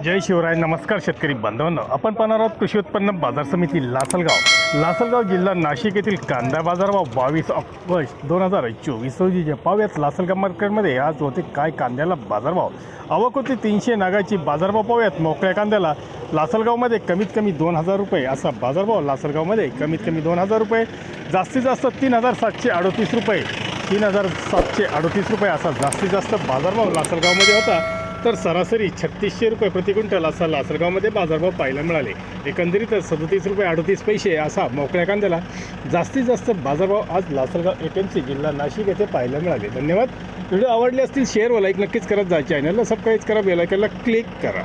जय शिवराय नमस्कार शेतकरी बांधवांनो. आपण पाहणार आहोत कृषी उत्पन्न बाजार समिती लासलगाव. लासलगाव जिल्हा नाशिक येथील कांदा बाजारभाव बावीस ऑगस्ट दोन हजार चोवीस रोजीच्या पाहूयात लासलगाव मार्केटमध्ये आज होते काय कांद्याला बाजारभाव आवक होती तीनशे नागाची बाजारभाव पाहूयात. मोकळ्या कांद्याला लासलगावमध्ये कमीत कमी दोन हजार रुपये असा बाजारभाव लासलगावमध्ये कमीत कमी दोन हजार रुपये. जास्तीत जास्त तीन हजार सातशे अडोतीस रुपये तीन हजार सातशे अडोतीस रुपये असा जास्तीत जास्त बाजारभाव लासलगावमध्ये होता. तर सरासरी छत्तीसशे रुपये प्रति क्विंटल असा लासलगावमध्ये बाजारभाव पाहायला मिळाले. एकंदरीत सदतीस रुपये अडतीस पैसे असा मोकळ्या कांद्याला जास्तीत जास्त बाजारभाव आज लासलगाव एम सी जिल्हा नाशिक येथे पाहायला मिळाले. धन्यवाद. व्हिडिओ आवडले असतील शेअर व लाईक नक्कीच करत जा चॅनलला सबस्क्राईब करा बेलायकनला क्लिक करा.